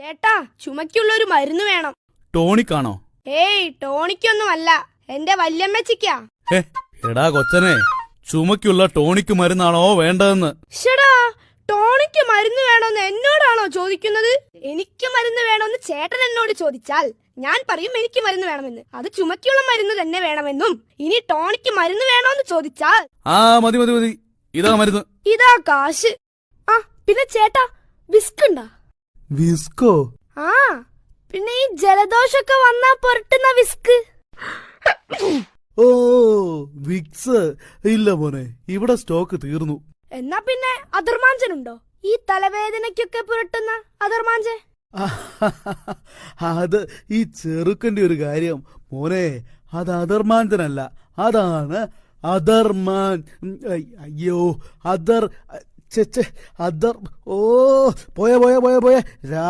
ചേട്ടാ ചുമക്കുള്ള ഒരു മരുന്ന് വേണം. ടോണിക്കാണോ? ഏയ് ടോണിക്കൊന്നുമല്ല. എന്റെ വല്യമ്മച്ചിക്കാ. എടാ കൊച്ചനെ ചുമക്കുള്ള ടോണിക്ക് മരുന്നാണോ വേണ്ടതെന്ന്? ഷടാ ടോണിക്ക് മരുന്ന് വേണമെന്ന് എന്നോടാണോ ചോദിക്കുന്നത്? എനിക്ക് മരുന്ന് വേണമെന്ന് ചേട്ടൻ എന്നോട് ചോദിച്ചാൽ ഞാൻ പറയും എനിക്ക് മരുന്ന് വേണമെന്ന്. അത് ചുമക്കുള്ള മരുന്ന് തന്നെ വേണമെന്നും. ഇനി ടോണിക്ക് മരുന്ന് വേണമെന്ന് ചോദിച്ചാൽ? ആ മതി മതി മതി. ഇതാ മരുന്ന്. ഇതാ കാശ്. ആ പിന്നെ ചേട്ടാ ഉണ്ടാ? വിസ്കോ. ആ പിന്നെ ഈ ജലദോഷൊക്കെ വന്നാ പുരട്ടുന്ന വിസ്ക്. ഓ വിക്സ്. ഇല്ല മോനെ ഇവിടെ സ്റ്റോക്ക് തീർന്നു. എന്നാ പിന്നെ അതിർമാഞ്ചനുണ്ടോ ഈ തലവേദനയ്ക്കൊക്കെ പുരട്ടുന്ന അതിർമാഞ്ചൻ? അത് ഈ ചെറുക്കന്റെ ഒരു കാര്യം. മോനെ അത് അതർമാഞ്ചനല്ല. അതാണ് അതർമാൻ. അയ്യോ അതർ ഛെ, അതർ ഓ പോയ പോയ പോയ പോയ. രാ